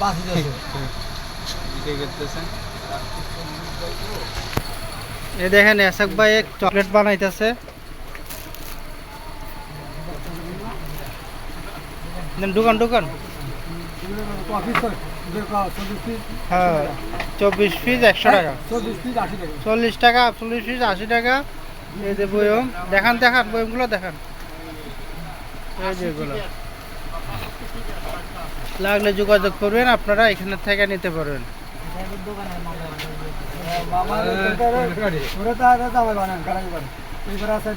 বাসি এ দেখেন এসাক ভাই এক চকলেট বানাইতেছে। দোকান দোকান। হ্যাঁ চব্বিশ পিস একশো টাকা। চল্লিশ টাকা চল্লিশ পিস আশি টাকা। এই যে বয়ম। দেখান দেখান বয়মগুলো দেখান। এই লাগলে যোগাযোগ করবেন আপনারা এখানে থেকে নিতে পারবেন। বানান কারাই বানান এইবার আসার